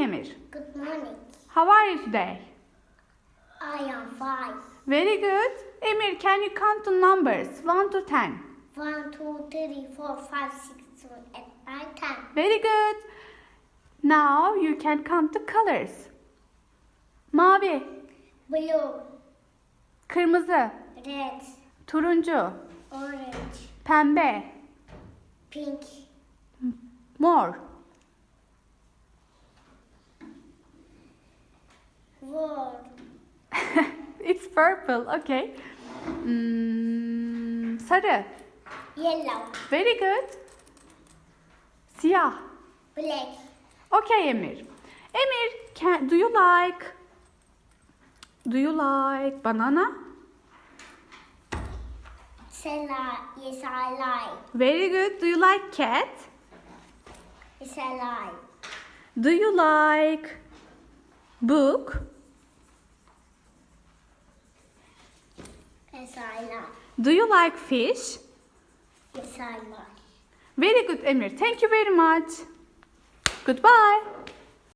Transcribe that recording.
Emir. Good morning. How are you today? I am five. Very good. Emir, can you count the numbers 1 to 10? One, two, three, four, five, six, seven, eight, nine, ten. Very good. Now you can count the colors. Mavi, Blue, kırmızı, red, turuncu, orange, pembe, pink, mor, red, It's purple. Okay. Hmm, sarı. yellow, Very good. Siyah. black, Okay Emir. Emir, can, do you like Do you like banana? Yes I like. Very good. Do you like cat? Yes I like. Do you like book? Yes I like. Do you like fish? Yes I like. Very good Emir. Thank you very much. Goodbye.